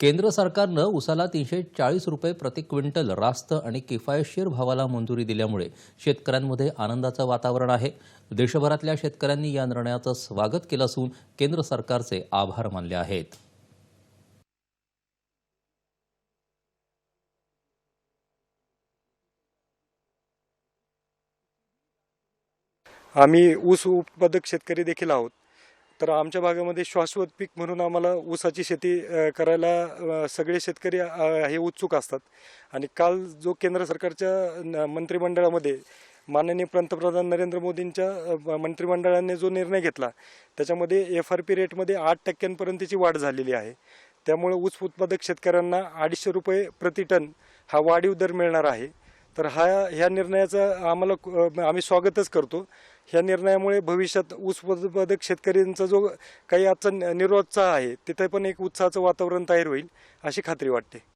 केंद्र सरकारनं उसाला तीनशे चाळीस रुपये प्रति क्विंटल रास्त आणि किफायतशीर भावाला मंजुरी दिल्यामुळे शेतकऱ्यांमध्ये आनंदाचं वातावरण आहे. देशभरातल्या शेतकऱ्यांनी या निर्णयाचं स्वागत केलं असून केंद्र सरकारचे आभार मानले आहेत. आम्ही ऊस उत्पादक शेतकरी देखील आहोत. तर आमच्या भागामध्ये शाश्वत पीक म्हणून आम्हाला ऊसाची शेती करायला सगळे शेतकरी हे उत्सुक असतात. आणि काल जो केंद्र सरकारच्या न- मंत्रिमंडळामध्ये माननीय पंतप्रधान नरेंद्र मोदींच्या मंत्रिमंडळाने जो निर्णय घेतला त्याच्यामध्ये एफ आर पी रेटमध्ये आठ टक्क्यांपर्यंतची वाढ झालेली आहे. त्यामुळे ऊस उत्पादक शेतकऱ्यांना अडीचशे रुपये प्रति टन हा वाढीव दर मिळणार आहे. तर हा ह्या निर्णयाचा आम्हाला आम्ही स्वागतच करतो. ह्या निर्णयामुळे भविष्यात ऊस उत्पादक शेतकऱ्यांचा जो काही आजचा नि- निरोत्साह आहे तिथे पण एक उत्साहाचं वातावरण तयार होईल अशी खात्री वाटते.